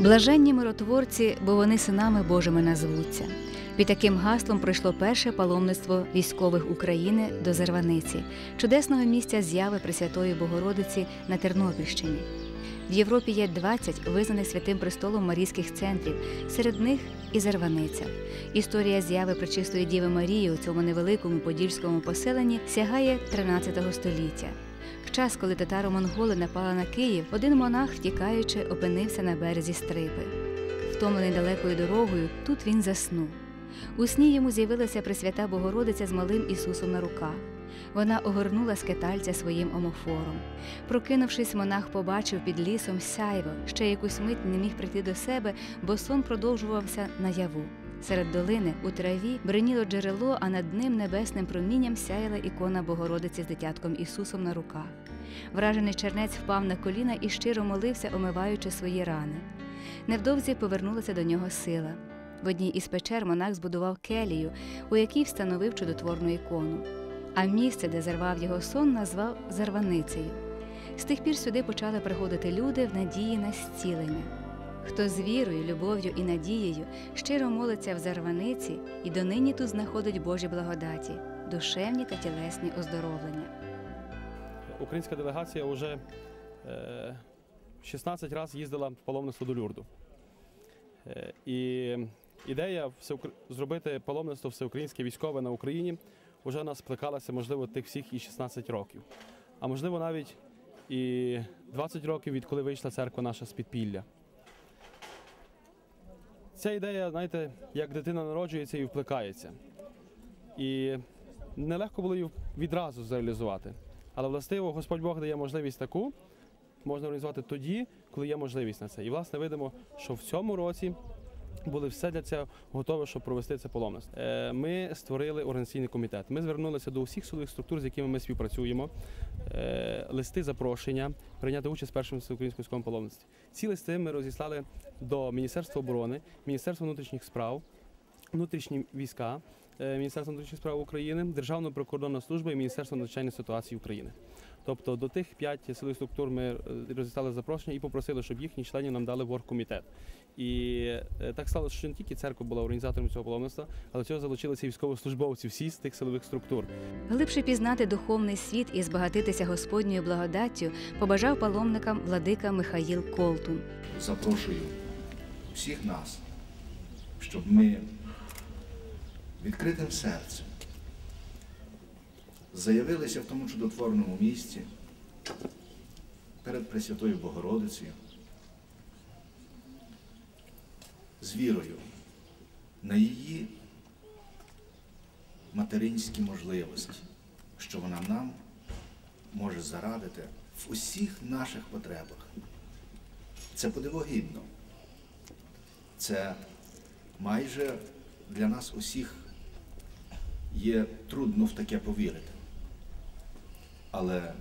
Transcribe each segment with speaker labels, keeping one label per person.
Speaker 1: Блаженні миротворці, бо вони синами Божими назвуться. Під таким гаслом пройшло перше паломництво військових України до Зерваниці, чудесного місця зяви Пресвятої Богородиці на Тернопільщині. В Європі є 20 визнаних святим престолом марійських центрів, серед них і Зерваниця. Історія зяви Пречистої Діви Марії у цьому невеликому подільському поселенні сягає 13 століття. Час, коли татаро-монголи напали на Київ, один монах, втікаючи, опинився на березі стрипи. Втомлений далекою дорогою, тут він заснув. У сні йому з'явилася Пресвята Богородиця з малим Ісусом на руках. Вона огорнула скитальця своїм омофором. Прокинувшись, монах побачив під лісом сяйво, ще якусь мить не міг прийти до себе, бо сон продовжувався наяву. Серед долини у траві бриніло джерело, а над ним небесним промінням сяяла ікона Богородиці з дитятком Ісусом на руках. Вражений чернець впав на коліна і щиро молився, омиваючи свої рани. Невдовзі повернулася до нього сила. В одній із печер монах збудував келію, у якій встановив чудотворну ікону. А місце, де зарвав його сон, назвав Зарваницею. З тих пір сюди почали приходити люди в надії на зцілення. Хто з вірою, любов'ю і надією щиро молиться в Зарваниці і донині тут знаходить Божі благодаті, душевні та тілесні оздоровлення.
Speaker 2: Українська делегація вже е, 16 разів їздила в паломництво до Люрду. Е, і ідея зробити паломництво всеукраїнське військове на Україні вже нас плекалася, можливо, тих всіх і 16 років. А можливо, навіть і 20 років, відколи вийшла церква наша з підпілля. Ця ідея, знаєте, як дитина народжується і вплекається. І нелегко було її відразу зреалізувати. Але властиво Господь Бог дає можливість таку, можна організувати тоді, коли є можливість на це. І власне видимо, що в цьому році були все для цього готові, щоб провести це паломництво. Е, Ми створили організаційний комітет. Ми звернулися до усіх силових структур, з якими ми співпрацюємо. Е, Листи запрошення прийняти участь в першому всеукраїнському військовому паломництві. Ці листи ми розіслали до Міністерства оборони, Міністерства внутрішніх справ, внутрішні війська, Міністерства внутрішніх справ України, Державна прикордонна служба і Міністерство надзвичайної ситуації України. Тобто до тих п'ять силових структур ми е, розіслали запрошення і попросили, щоб їхні членів нам дали в оргкомітет. І е, так сталося, що не тільки церква була організатором цього паломництва, але цього залучилися і військовослужбовці всі з тих силових структур.
Speaker 1: Глибше пізнати духовний світ і збагатитися Господньою благодаттю побажав паломникам владика Михаїл Колтун.
Speaker 3: запрошую всіх нас, щоб ми відкритим серцем заявилися в тому чудотворному місці перед Пресвятою Богородицею з вірою на її материнські можливості, що вона нам може зарадити в усіх наших потребах. Це подивогідно. Це майже для нас усіх є трудно в таке повірити. Але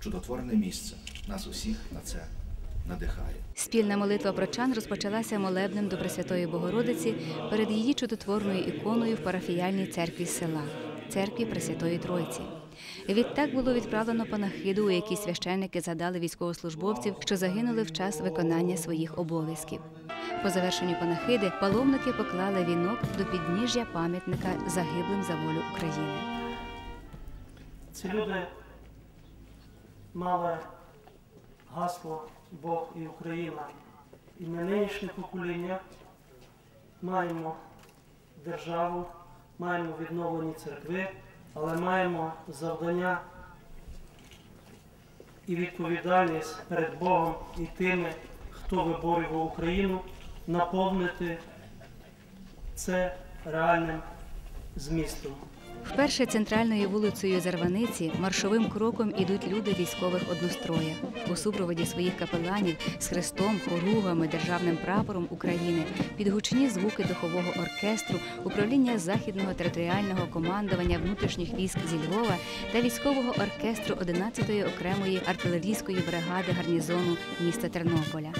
Speaker 3: чудотворне місце нас усіх на це надихає.
Speaker 1: Спільна молитва прочан розпочалася молебнем до Пресвятої Богородиці перед її чудотворною іконою в парафіяльній церкві села, церкві Пресвятої Тройці. Відтак було відправлено панахиду, у якій священники згадали військовослужбовців, що загинули в час виконання своїх обов'язків. По завершенню панахиди паломники поклали вінок до підніжжя пам'ятника загиблим за волю України.
Speaker 4: Ці люди мали гасло Бог і Україна. І ми нинішнє покоління маємо державу, маємо відновлені церкви, але маємо завдання і відповідальність перед Богом і тими, хто виборював Україну, наповнити це реальним змістом.
Speaker 1: Вперше центральною вулицею Зарваниці маршовим кроком ідуть люди військових одностроя у супроводі своїх капеланів з хрестом, хоругами, державним прапором України під гучні звуки духового оркестру, управління західного територіального командування внутрішніх військ зі Львова та військового оркестру 11-ї окремої артилерійської бригади гарнізону міста Тернополя.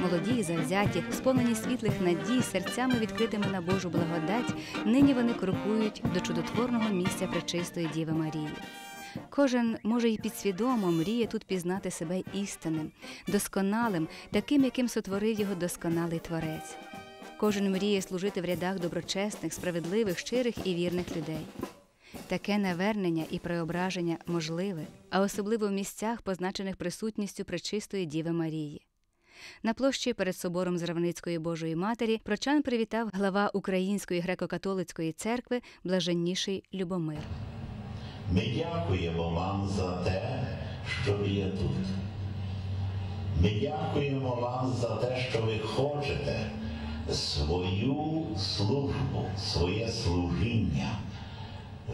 Speaker 1: Молоді і завзяті, сповнені світлих надій, серцями відкритими на Божу благодать, нині вони крокують до чудотворного місця пречистої Діви Марії. Кожен, може, і підсвідомо мріє тут пізнати себе істинним, досконалим, таким, яким сотворив його досконалий творець. Кожен мріє служити в рядах доброчесних, справедливих, щирих і вірних людей. Таке навернення і преображення можливе, а особливо в місцях, позначених присутністю Пречистої Діви Марії. На площі перед собором Зравницької Божої Матері прочан привітав глава Української греко-католицької церкви блаженніший Любомир.
Speaker 5: Ми дякуємо вам за те, що ви є тут. Ми дякуємо вам за те, що ви хочете свою службу, своє служіння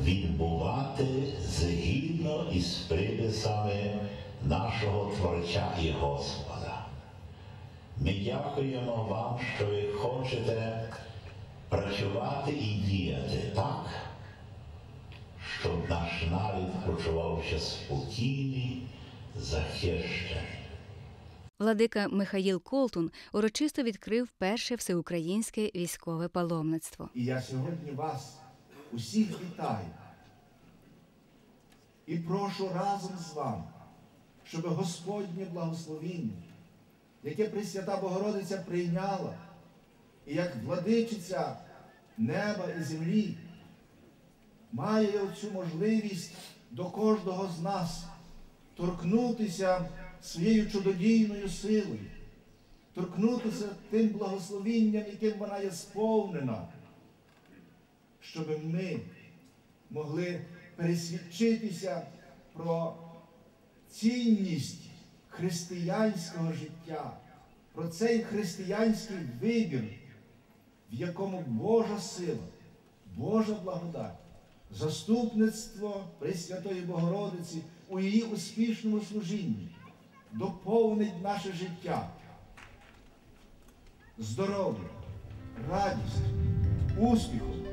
Speaker 5: відбувати згідно із приписами нашого Творця і Господа. Ми дякуємо вам, що ви хочете працювати і діяти так, щоб наш народ почувався спокійний, захищений.
Speaker 1: Владика Михаїл Колтун урочисто відкрив перше всеукраїнське військове паломництво.
Speaker 3: І я сьогодні вас усіх вітаю і прошу разом з вами, щоб Господнє благословіння, яке Пресвята Богородиця прийняла, і як владичиця неба і землі, має оцю можливість до кожного з нас торкнутися своєю чудодійною силою, торкнутися тим благословінням, яким вона є сповнена щоб ми могли пересвідчитися про цінність християнського життя, про цей християнський вибір, в якому Божа сила, Божа благодать, заступництво Пресвятої Богородиці у її успішному служінні доповнить наше життя здоров'ям, радістю, успіхом.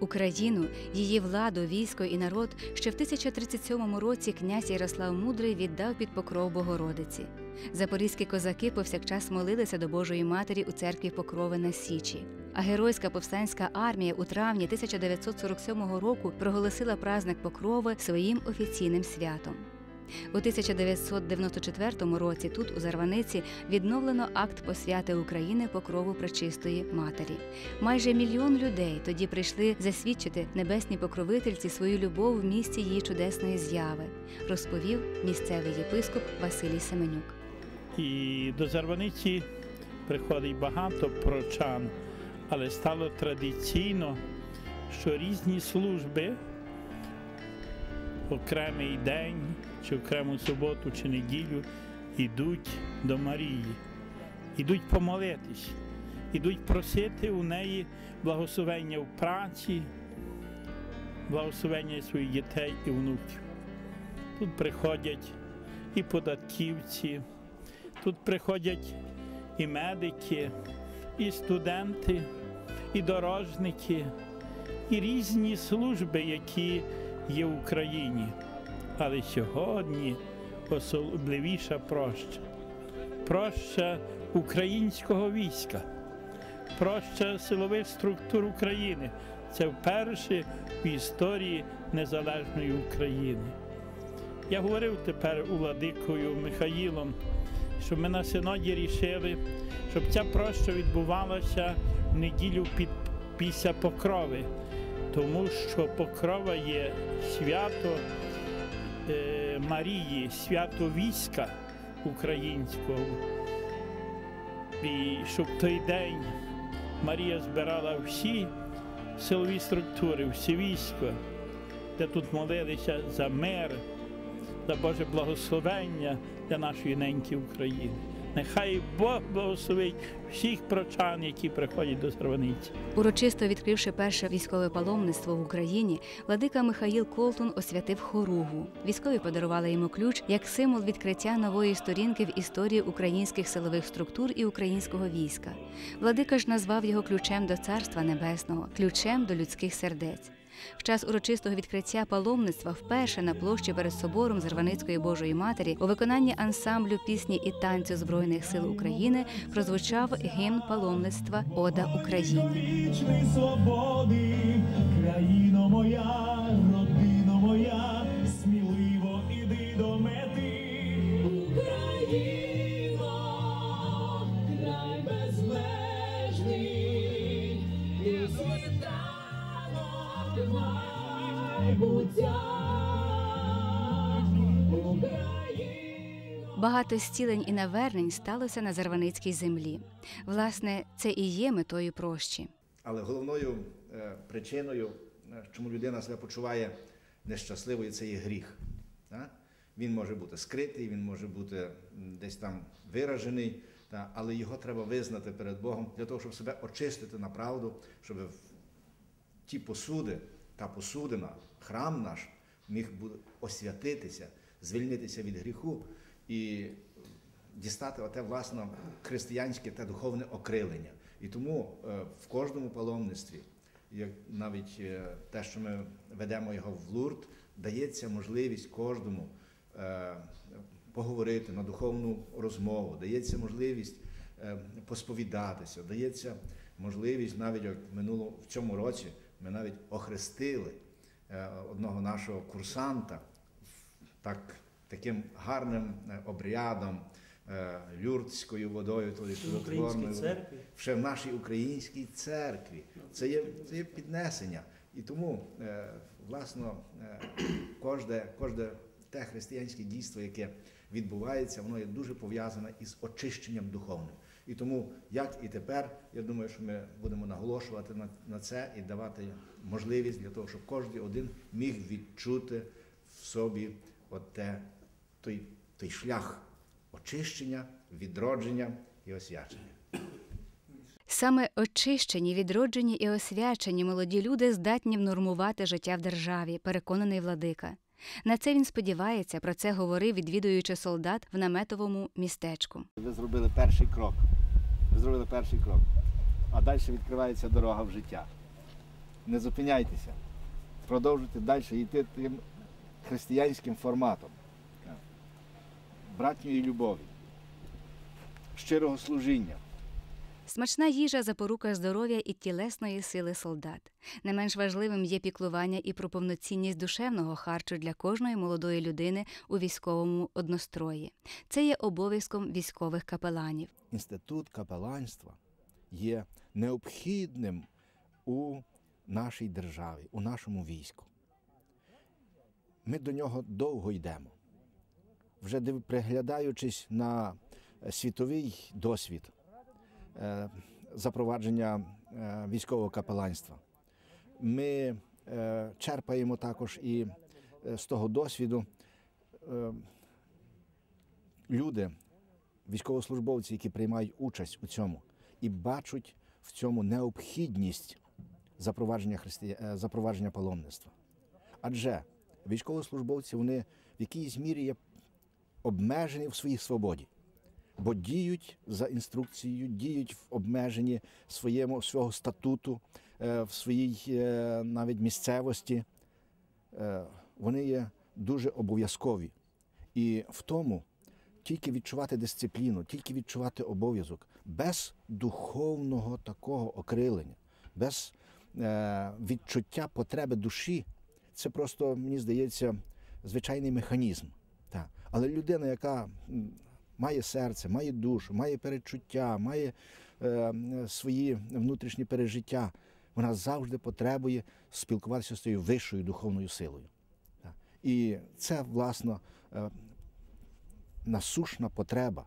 Speaker 1: Україну, її владу, військо і народ ще в 1037 році князь Ярослав Мудрий віддав під покров Богородиці. Запорізькі козаки повсякчас молилися до Божої Матері у церкві Покрови на Січі. А геройська повстанська армія у травні 1947 року проголосила праздник Покрови своїм офіційним святом. У 1994 році тут, у Зарваниці, відновлено акт посвяти України покрову Пречистої Матері. Майже мільйон людей тоді прийшли засвідчити небесній покровительці свою любов в місці її чудесної зяви, розповів місцевий єпископ Василій Семенюк.
Speaker 6: І до Зарваниці приходить багато прочан, але стало традиційно, що різні служби окремий день, чи окрему суботу, чи неділю йдуть до Марії, йдуть помолитись, йдуть просити у неї благословення в праці, благословення своїх дітей і внуків. Тут приходять і податківці, тут приходять і медики, і студенти, і дорожники, і різні служби, які є в Україні. Але сьогодні особливіша проща. Проща українського війська, проща силових структур України. Це вперше в історії незалежної України. Я говорив тепер у владикою Михаїлом, що ми на синоді рішили, щоб ця проща відбувалася в неділю під, після покрови, тому що покрова є свято е, Марії, свято війська українського. І щоб той день Марія збирала всі силові структури, всі війська, де тут молилися за мир, за Боже благословення для нашої неньки України. Нехай Бог благословить всіх прочан, які приходять до Зарваниці.
Speaker 1: Урочисто відкривши перше військове паломництво в Україні, владика Михаїл Колтун освятив хоругу. Військові подарували йому ключ як символ відкриття нової сторінки в історії українських силових структур і українського війська. Владика ж назвав його ключем до Царства Небесного, ключем до людських сердець. В час урочистого відкриття паломництва вперше на площі перед собором Зарваницької Божої Матері у виконанні ансамблю пісні і танцю Збройних сил України прозвучав гімн паломництва Ода Україні.
Speaker 7: свободи, країно моя,
Speaker 1: Багато зцілень і навернень сталося на Зарваницькій землі. Власне, це і є метою прощі.
Speaker 3: Але головною е, причиною, е, чому людина себе почуває нещасливою, це є гріх. Він може бути скритий, він може бути десь там виражений, але його треба визнати перед Богом для того, щоб себе очистити на правду, щоб ті посуди, та посудина, храм наш міг освятитися, звільнитися від гріху і дістати оте власне християнське та духовне окрилення. І тому е, в кожному паломництві, як навіть е, те, що ми ведемо його в Лурд, дається можливість кожному е, поговорити на духовну розмову, дається можливість посповідатися, дається можливість навіть як минуло в цьому році ми навіть охрестили е, одного нашого курсанта так, таким гарним е, обрядом, е, люрдською водою,
Speaker 4: В церкві.
Speaker 3: Ще в нашій українській церкві. Це є, це є піднесення. І тому, власно, кожне, кожне те християнське дійство, яке відбувається, воно є дуже пов'язане із очищенням духовним. І тому, як і тепер, я думаю, що ми будемо наголошувати на, на це і давати можливість для того, щоб кожен один міг відчути в собі от те, той, той шлях очищення, відродження і освячення.
Speaker 1: Саме очищені, відроджені і освячені молоді люди здатні внормувати життя в державі, переконаний владика. На це він сподівається, про це говорив, відвідуючи солдат в наметовому містечку.
Speaker 3: Ви зробили перший крок. Зробили перший крок. А далі відкривається дорога в життя. Не зупиняйтеся. Продовжуйте далі йти тим християнським форматом. Братньої любові, щирого служіння.
Speaker 1: Смачна їжа запорука здоров'я і тілесної сили солдат. Не менш важливим є піклування і про повноцінність душевного харчу для кожної молодої людини у військовому однострої. Це є обов'язком військових капеланів.
Speaker 3: Інститут капеланства є необхідним у нашій державі, у нашому війську. Ми до нього довго йдемо. Вже приглядаючись на світовий досвід е, запровадження е, військового капеланства, ми е, черпаємо також і з того досвіду люди, військовослужбовці, які приймають участь у цьому і бачать в цьому необхідність запровадження, христи... е, запровадження паломництва. Адже військовослужбовці вони в якійсь мірі є обмежені в своїй свободі, бо діють за інструкцією, діють в обмеженні своєму свого статуту, е, в своїй е, навіть місцевості. Вони є дуже обов'язкові. І в тому тільки відчувати дисципліну, тільки відчувати обов'язок, без духовного такого окрилення, без е, відчуття потреби душі, це просто, мені здається, звичайний механізм. Так. Але людина, яка має серце, має душу, має перечуття, має е, свої внутрішні пережиття, вона завжди потребує спілкуватися з тією вищою духовною силою. Так. І це, власно, е, насушна потреба,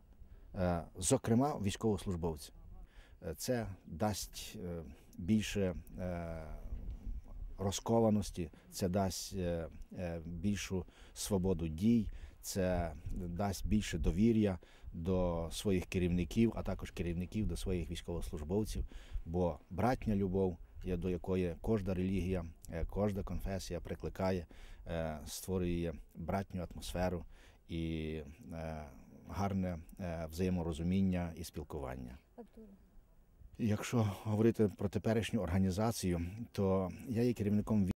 Speaker 3: е, зокрема військовослужбовців. Е, Це дасть е, більше розкованості, це дасть більшу свободу дій, це дасть більше довір'я до своїх керівників, а також керівників до своїх військовослужбовців. Бо братня любов, до якої кожна релігія, кожна конфесія прикликає, створює братню атмосферу і е, гарне е, взаєморозуміння і спілкування. Якщо говорити про теперішню організацію, то я є керівником